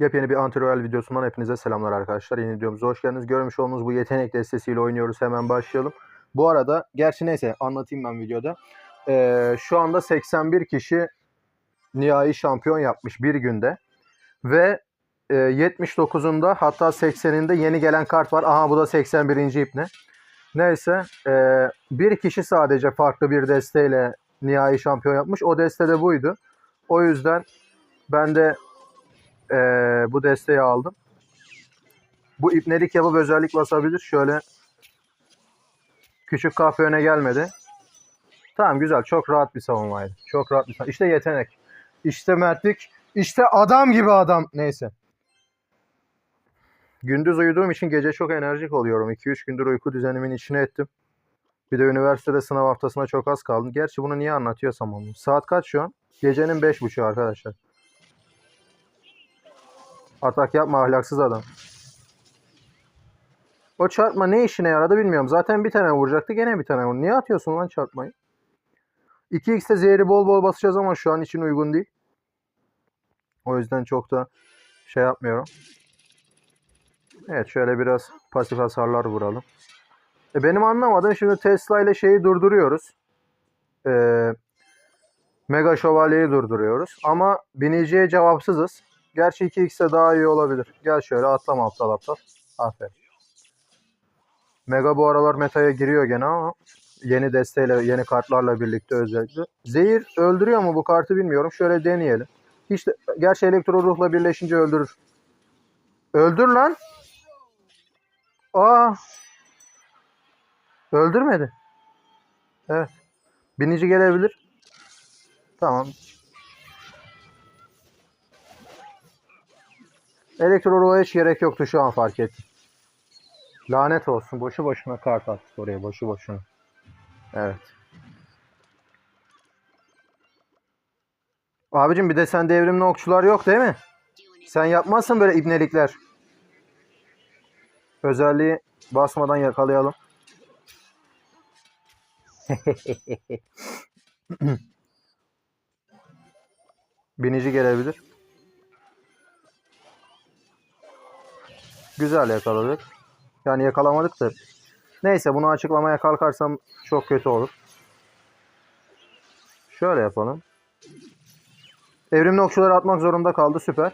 Yepyeni bir anti-royal videosundan hepinize selamlar arkadaşlar. Yeni videomuza hoş geldiniz. Görmüş olduğunuz bu yetenek destesiyle oynuyoruz. Hemen başlayalım. Bu arada, gerçi neyse anlatayım ben videoda. Ee, şu anda 81 kişi nihai şampiyon yapmış bir günde. Ve e, 79'unda hatta 80'inde yeni gelen kart var. Aha bu da 81. ipne. Neyse e, bir kişi sadece farklı bir desteyle nihai şampiyon yapmış. O deste de buydu. O yüzden ben de e, bu desteği aldım. Bu ipnelik yapıp özellik basabilir. Şöyle küçük kahve öne gelmedi. Tamam güzel. Çok rahat bir savunmaydı. Çok rahat bir savunma. İşte yetenek. İşte mertlik. İşte adam gibi adam. Neyse. Gündüz uyuduğum için gece çok enerjik oluyorum. 2-3 gündür uyku düzenimin içine ettim. Bir de üniversitede sınav haftasına çok az kaldım. Gerçi bunu niye anlatıyorsam onu. Saat kaç şu an? Gecenin 5.30'u arkadaşlar. Atak yapma ahlaksız adam. O çarpma ne işine yaradı bilmiyorum. Zaten bir tane vuracaktı gene bir tane vurdu. Niye atıyorsun lan çarpmayı? 2x'te zehri bol bol basacağız ama şu an için uygun değil. O yüzden çok da şey yapmıyorum. Evet şöyle biraz pasif hasarlar vuralım. E benim anlamadığım şimdi Tesla ile şeyi durduruyoruz. Ee, Mega Şövalye'yi durduruyoruz. Ama biniciye cevapsızız. Gerçi 2x'e daha iyi olabilir. Gel şöyle atlama aptal aptal. Aferin. Mega bu aralar metaya giriyor gene ama yeni desteğiyle, yeni kartlarla birlikte özellikle. Zehir öldürüyor mu bu kartı bilmiyorum. Şöyle deneyelim. Hiç de, gerçi elektro ruhla birleşince öldürür. Öldür lan. Aa. Öldürmedi. Evet. Binici gelebilir. Tamam. Elektro ruha hiç gerek yoktu şu an fark ettim. Lanet olsun. Boşu boşuna kart attık oraya. Boşu boşuna. Evet. Abicim bir de sen devrimli okçular yok değil mi? Sen yapmazsın böyle ibnelikler. Özelliği basmadan yakalayalım. Binici gelebilir. Güzel yakaladık. Yani yakalamadık da. Neyse bunu açıklamaya kalkarsam çok kötü olur. Şöyle yapalım. Evrimli okçuları atmak zorunda kaldı. Süper.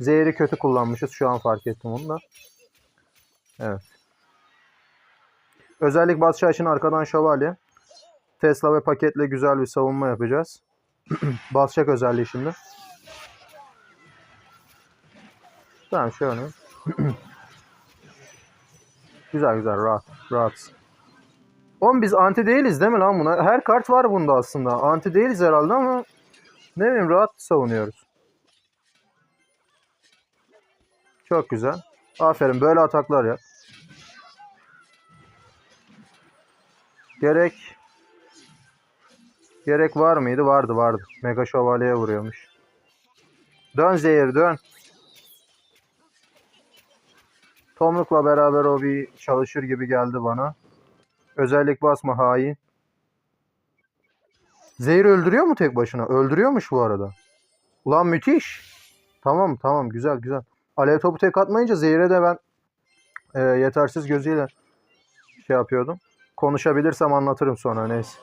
Zehri kötü kullanmışız. Şu an fark ettim onu da. Evet. Özellik basçı için arkadan şövalye. Tesla ve paketle güzel bir savunma yapacağız. Basacak özelliği şimdi. Tamam şöyle. güzel güzel rahat rahat. Oğlum biz anti değiliz değil mi lan buna? Her kart var bunda aslında. Anti değiliz herhalde ama ne bileyim rahat savunuyoruz. Çok güzel. Aferin böyle ataklar yap. Gerek Gerek var mıydı? Vardı vardı. Mega şövalyeye vuruyormuş. Dön zehir dön. Tomruk'la beraber o bir çalışır gibi geldi bana. Özellik basma hain. Zehir öldürüyor mu tek başına? Öldürüyormuş bu arada. Ulan müthiş. Tamam tamam güzel güzel. Alev topu tek atmayınca zehire de ben e, yetersiz gözüyle şey yapıyordum. Konuşabilirsem anlatırım sonra neyse.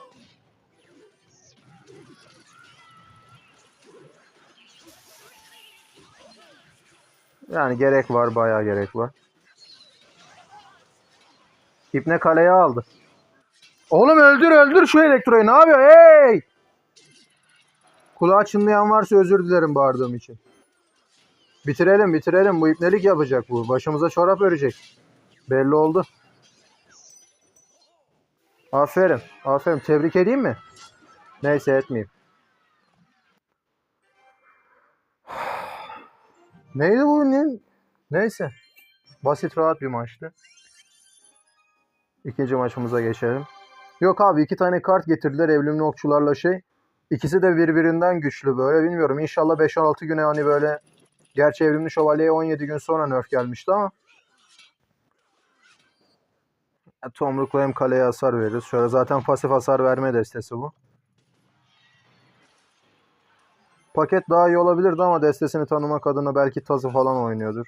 Yani gerek var bayağı gerek var. İpne kaleye aldı. Oğlum öldür öldür şu elektroyu ne yapıyor hey! Kulağı çınlayan varsa özür dilerim bağırdığım için. Bitirelim bitirelim bu ipnelik yapacak bu. Başımıza çorap örecek. Belli oldu. Aferin. Aferin. Tebrik edeyim mi? Neyse etmeyeyim. Neydi bu? Ne? Neyse. Basit rahat bir maçtı. İkinci maçımıza geçelim. Yok abi iki tane kart getirdiler evrimli okçularla şey. İkisi de birbirinden güçlü böyle bilmiyorum. İnşallah 5-6 güne hani böyle gerçi evrimli şövalyeye 17 gün sonra nerf gelmişti ama Tomruk'la hem kaleye hasar veririz. Şöyle zaten pasif hasar verme destesi bu. Paket daha iyi olabilirdi ama destesini tanımak adına belki tazı falan oynuyordur.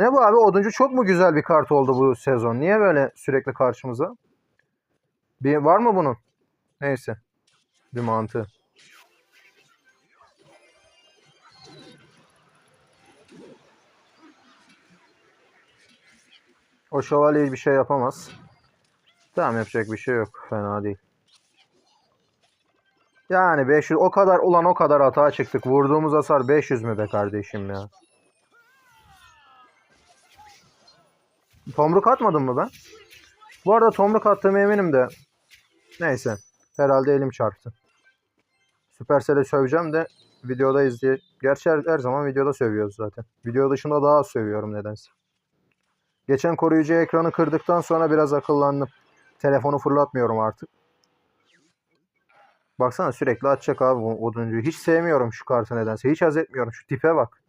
Ne bu abi? Oduncu çok mu güzel bir kart oldu bu sezon? Niye böyle sürekli karşımıza? Bir var mı bunun? Neyse. Bir mantığı. O şövalye bir şey yapamaz. Tamam yapacak bir şey yok. Fena değil. Yani 500 o kadar ulan o kadar hata çıktık. Vurduğumuz hasar 500 mü be kardeşim ya? Tomruk atmadım mı ben? Bu arada tomruk attığım eminim de. Neyse. Herhalde elim çarptı. Supercell'e söveceğim de videoda izleye... Gerçi her, her zaman videoda sövüyoruz zaten. Video dışında daha az sövüyorum nedense. Geçen koruyucu ekranı kırdıktan sonra biraz akıllandım. Telefonu fırlatmıyorum artık. Baksana sürekli atacak abi oduncuyu. Hiç sevmiyorum şu kartı nedense. Hiç haz etmiyorum. Şu tipe bak.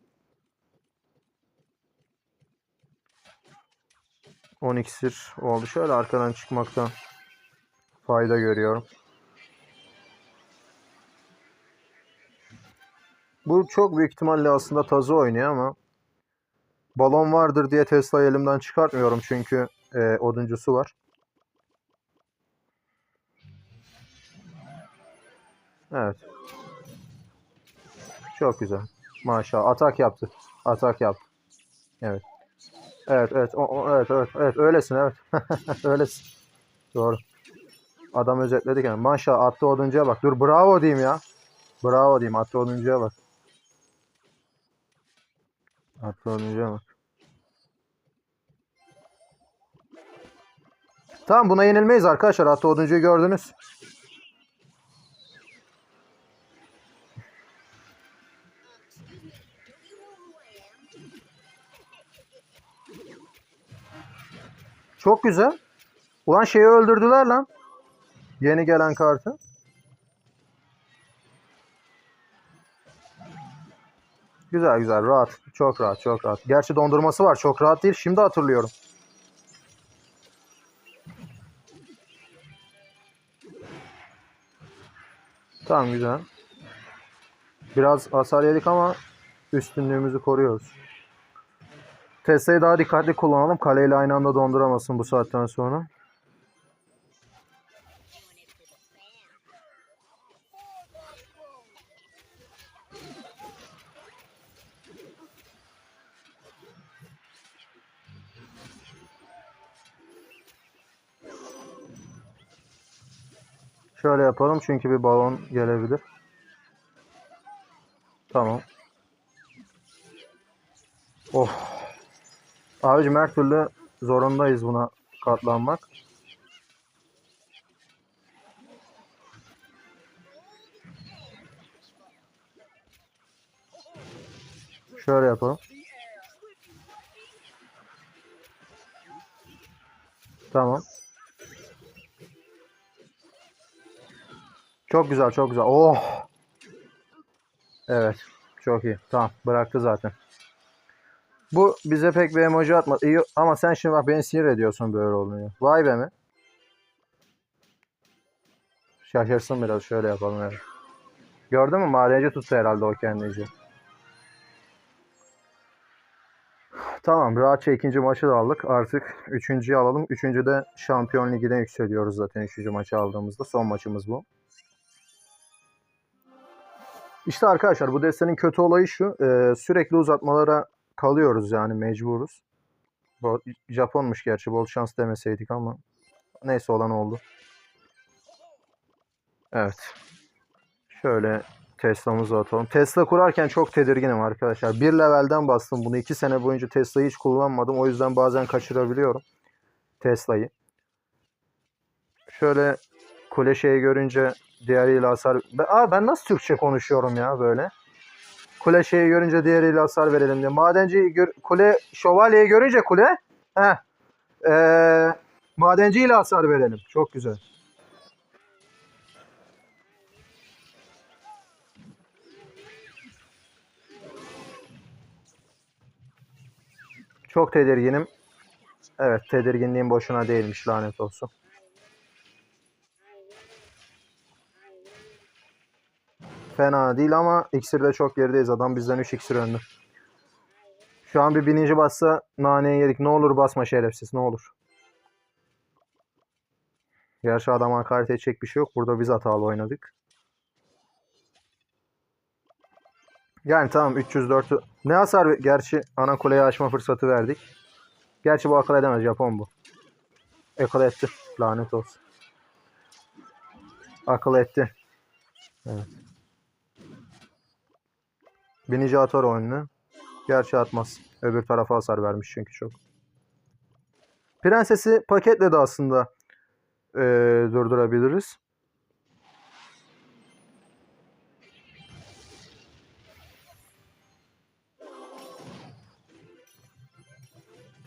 10 iksir oldu. Şöyle arkadan çıkmaktan fayda görüyorum. Bu çok büyük ihtimalle aslında tazı oynuyor ama balon vardır diye Tesla'yı elimden çıkartmıyorum çünkü e, oduncusu var. Evet. Çok güzel. Maşallah. Atak yaptı. Atak yaptı. Evet. Evet, evet. O, o- evet, evet, evet. Öylesin, evet. Öylesin. Doğru. Adam özetledik yani. Maşallah attı oduncuya bak. Dur bravo diyeyim ya. Bravo diyeyim. Attı oduncuya bak. Attı oduncuya bak. Tamam buna yenilmeyiz arkadaşlar. Attı oduncuyu gördünüz. Çok güzel. Ulan şeyi öldürdüler lan. Yeni gelen kartı. Güzel güzel rahat. Çok rahat çok rahat. Gerçi dondurması var. Çok rahat değil. Şimdi hatırlıyorum. Tamam güzel. Biraz hasar yedik ama üstünlüğümüzü koruyoruz. Tesla'yı daha dikkatli kullanalım. Kaleyle aynı anda donduramasın bu saatten sonra. Şöyle yapalım çünkü bir balon gelebilir. Abicim her türlü zorundayız buna katlanmak. Şöyle yapalım. Tamam. Çok güzel, çok güzel. Oh! Evet, çok iyi. Tamam, bıraktı zaten. Bu bize pek bir emoji atmadı. İyi, ama sen şimdi bak beni sinir ediyorsun böyle oluyor. Vay be mi? Şaşırsın biraz şöyle yapalım evet. Gördün mü? Madenci tuttu herhalde o kendince. Tamam rahatça ikinci maçı da aldık. Artık üçüncüyü alalım. Üçüncü de Şampiyon Ligi'ne yükseliyoruz zaten üçüncü maçı aldığımızda. Son maçımız bu. İşte arkadaşlar bu destenin kötü olayı şu. e, sürekli uzatmalara kalıyoruz yani mecburuz. Bu Japonmuş gerçi bol şans demeseydik ama neyse olan oldu. Evet. Şöyle Tesla'mızı atalım. Tesla kurarken çok tedirginim arkadaşlar. Bir levelden bastım bunu. iki sene boyunca Tesla'yı hiç kullanmadım. O yüzden bazen kaçırabiliyorum Tesla'yı. Şöyle kule şeyi görünce diğeriyle hasar... Aa, ben nasıl Türkçe konuşuyorum ya böyle? Kule şeyi görünce diğeriyle hasar verelim diye. Madenci gör, kule şövalyeyi görünce kule heh, ee, madenciyle hasar verelim. Çok güzel. Çok tedirginim. Evet tedirginliğim boşuna değilmiş lanet olsun. Fena değil ama iksirde çok gerideyiz. Adam bizden 3 iksir önde. Şu an bir bininci bassa naneye yedik. Ne olur basma şerefsiz ne olur. Gerçi adam hakaret edecek bir şey yok. Burada biz hatalı oynadık. Yani tamam 304 ne hasar gerçi ana kuleyi açma fırsatı verdik. Gerçi bu akıl edemez Japon bu. Akıl etti. Lanet olsun. Akıl etti. Evet. Binici atar oyununu. Gerçi atmaz. Öbür tarafa hasar vermiş çünkü çok. Prensesi paketle de aslında eee, durdurabiliriz.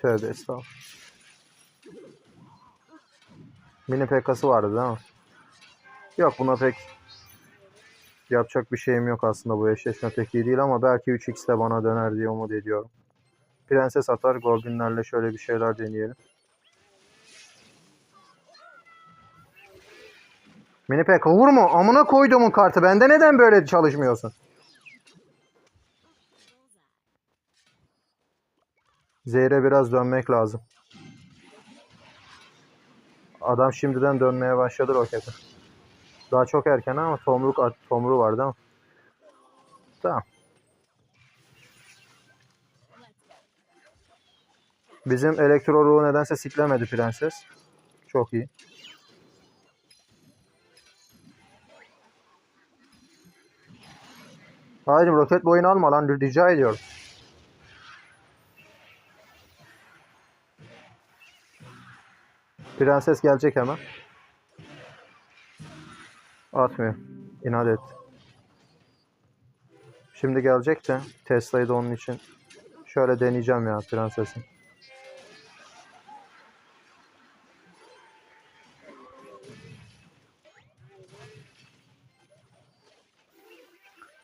Tövbe estağfurullah. Mini PK'sı vardı değil mi? Yok buna pek yapacak bir şeyim yok aslında bu eşleşme pek iyi değil ama belki 3x de bana döner diye umut ediyorum. Prenses atar Goblinlerle şöyle bir şeyler deneyelim. Mini PK vurma amına koyduğumun kartı bende neden böyle çalışmıyorsun? Zehre biraz dönmek lazım. Adam şimdiden dönmeye başladı rokete. Daha çok erken ama tomruk at, tomruğu var değil mi? Tamam. Bizim elektro ruhu nedense siklemedi prenses. Çok iyi. Hayır roket boyunu alma lan rica ediyorum. Prenses gelecek hemen. Atmıyor. İnat et. Şimdi gelecek de Tesla'yı da onun için şöyle deneyeceğim ya prensesin.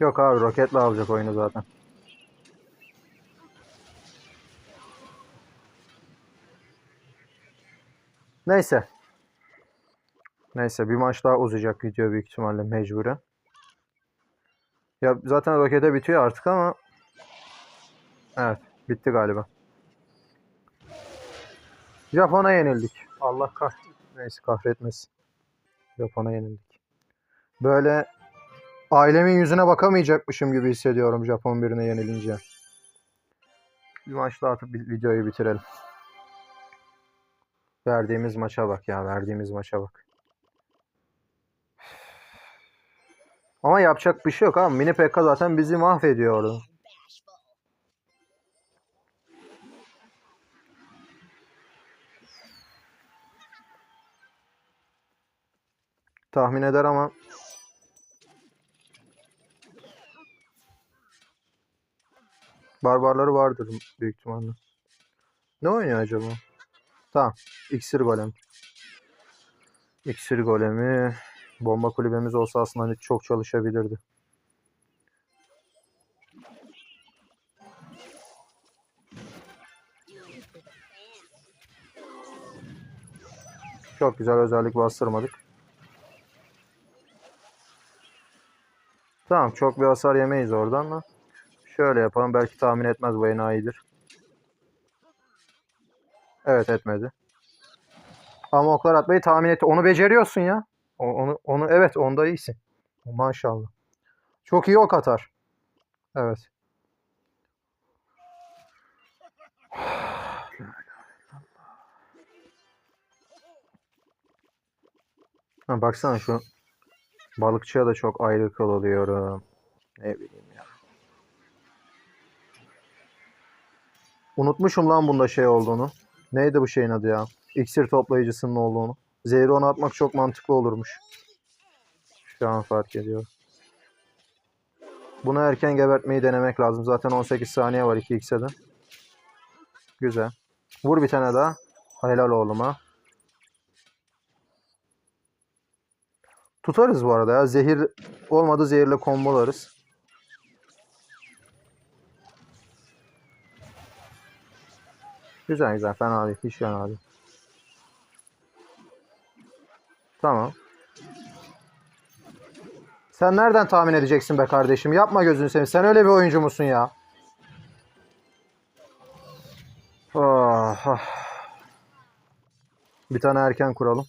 Yok abi roketle alacak oyunu zaten. Neyse. Neyse bir maç daha uzayacak video büyük ihtimalle mecburen. Ya zaten rokete bitiyor artık ama Evet bitti galiba. Japon'a yenildik. Allah kah neyse kahretmesin. Japon'a yenildik. Böyle ailemin yüzüne bakamayacakmışım gibi hissediyorum Japon birine yenilince. Bir maç daha atıp vi- videoyu bitirelim. Verdiğimiz maça bak ya verdiğimiz maça bak. Ama yapacak bir şey yok abi. Mini PK zaten bizi mahvediyordu. Tahmin eder ama barbarları vardır büyük ihtimalle. Ne oynuyor acaba? Tamam. İksir golem. İksir golemi. Bomba kulübemiz olsa aslında hani çok çalışabilirdi. Çok güzel özellik bastırmadık. Tamam çok bir hasar yemeyiz oradan ama şöyle yapalım belki tahmin etmez bu enayidir. Evet etmedi. Ama oklar atmayı tahmin etti. Onu beceriyorsun ya. Onu, onu evet onda iyisin. Maşallah. Çok iyi ok atar. Evet. Ha, baksana şu balıkçıya da çok ayrı kıl oluyorum. Ne bileyim ya. Unutmuşum lan bunda şey olduğunu. Neydi bu şeyin adı ya? İksir toplayıcısının olduğunu. Zehri ona atmak çok mantıklı olurmuş. Şu an fark ediyorum. Bunu erken gebertmeyi denemek lazım. Zaten 18 saniye var 2x'e de. Güzel. Vur bir tane daha. Helal oğluma. Tutarız bu arada ya. Zehir olmadı zehirle kombolarız. Güzel güzel. Fena değil. Hiç fena değil. Tamam. Sen nereden tahmin edeceksin be kardeşim? Yapma gözünü seveyim. Sen öyle bir oyuncu musun ya? Ah, ah. Bir tane erken kuralım.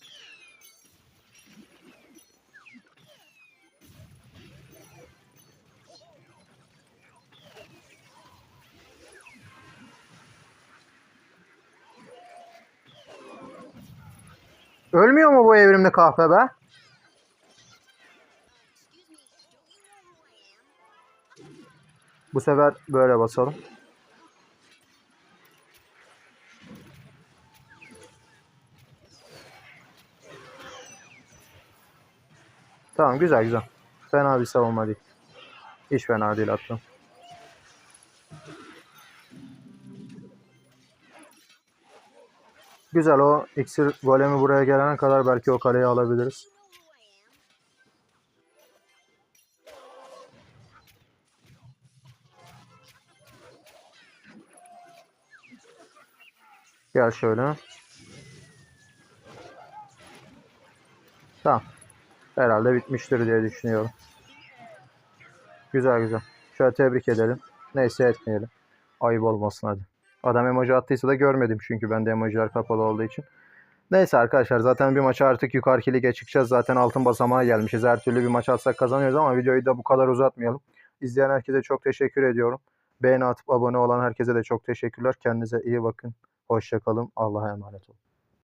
Kahpe be? Bu sefer böyle basalım. Tamam güzel güzel. Fena bir savunma değil. Hiç fena değil hatta. Güzel o iksir golemi buraya gelene kadar belki o kaleyi alabiliriz. Gel şöyle. Tamam. Herhalde bitmiştir diye düşünüyorum. Güzel güzel. Şöyle tebrik edelim. Neyse etmeyelim. Ayıp olmasın hadi. Adam emoji attıysa da görmedim çünkü bende emojiler kapalı olduğu için. Neyse arkadaşlar zaten bir maça artık yukarı lige çıkacağız. Zaten altın basamağa gelmişiz. Her türlü bir maç atsak kazanıyoruz ama videoyu da bu kadar uzatmayalım. İzleyen herkese çok teşekkür ediyorum. Beğeni atıp abone olan herkese de çok teşekkürler. Kendinize iyi bakın. Hoşçakalın. Allah'a emanet olun.